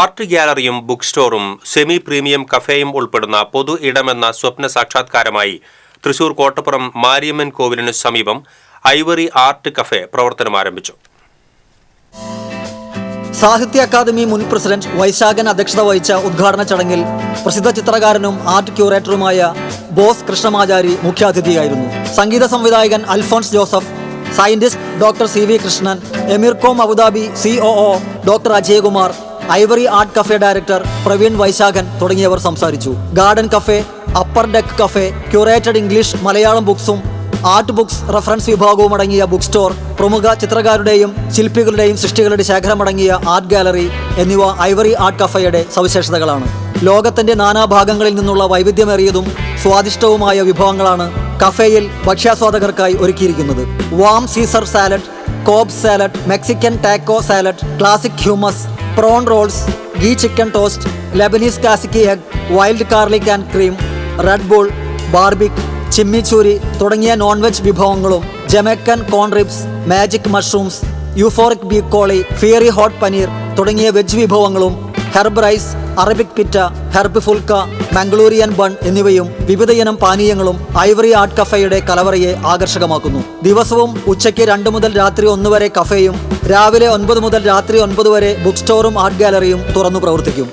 Art ഗ്യാലറിയും book സ്റ്റോറും semi premium കഫേയും ഉൾപ്പെടുന്ന പൊതു ഇടമെന്ന സ്വപ്ന സാക്ഷാത്കാരമായി തൃശൂർ കോട്ടപ്പുറം മാരിയമ്മൻ കോവിലിന് സമീപം ഐവറി ആർട്ട് കഫേ പ്രവർത്തനം ആരംഭിച്ചു. സാഹിത്യ അക്കാദമി മുൻ പ്രസിഡന്റ് വൈശാഖൻ അധ്യക്ഷത വഹിച്ച ഉദ്ഘാടന ചടങ്ങിൽ പ്രസിദ്ധ ചിത്രകാരനും ആർട്ട് ക്യൂറേറ്ററുമായ ബോസ് കൃഷ്ണമാചാരി മുഖ്യാതിഥിയായിരുന്നു. സംഗീത സംവിധായകൻ Alphonse Joseph scientist doctor C V Krishnan Emircom Abu Dhabi C O doctor Ajayakumar ivory art cafe director Praveen Vaishakhan തുടങ്ങിയവർ സംസാരിച്ചു. Garden cafe upper deck cafe curated English Malayalam ബുക്സും art books reference വിഭാഗവും അടങ്ങിയ book store പ്രമുഖ ചിത്രകാരുടെയും ശില്പികളുടെയും സൃഷ്ടികളുടെ ശേഖരമടങ്ങിയ art gallery എന്നിവ ഐവറി ആർട്ട് കഫയുടെ സവിശേഷതകളാണ്. ലോകത്തിന്റെ നാനാഭാഗങ്ങളിൽ നിന്നുള്ള വൈവിധ്യമേറിയതും സ്വാദിഷ്ടവുമായ വിഭവങ്ങളാണ് കഫേയിൽ ഭക്ഷ്യാസ്വാദകർക്കായി ഒരുക്കിയിരിക്കുന്നത്. Warm caesar salad cobb salad Mexican taco salad classic hummus prawn rolls ghee chicken toast Lebanese കാസിക്കി egg wild garlic and cream red ball barbecue chimichurri തുടങ്ങിയ നോൺ വെജ് വിഭവങ്ങളും corn ribs, magic mushrooms euphoric broccoli fiery hot paneer തുടങ്ങിയ veg വിഭവങ്ങളും herb rice Arabic pita herb phulka Mangalorean bun എന്നിവയും വിവിധയിനം പാനീയങ്ങളും Ivory art കഫേയുടെ കലവറയെ ആകർഷകമാക്കുന്നു. ദിവസവും ഉച്ചയ്ക്ക് രണ്ട് മുതൽ രാത്രി ഒന്ന് വരെ കഫേയും രാവിലെ ഒൻപത് മുതൽ രാത്രി ഒൻപത് വരെ ബുക്ക് സ്റ്റോറും ആർട്ട് ഗാലറിയും തുറന്നു പ്രവർത്തിക്കും.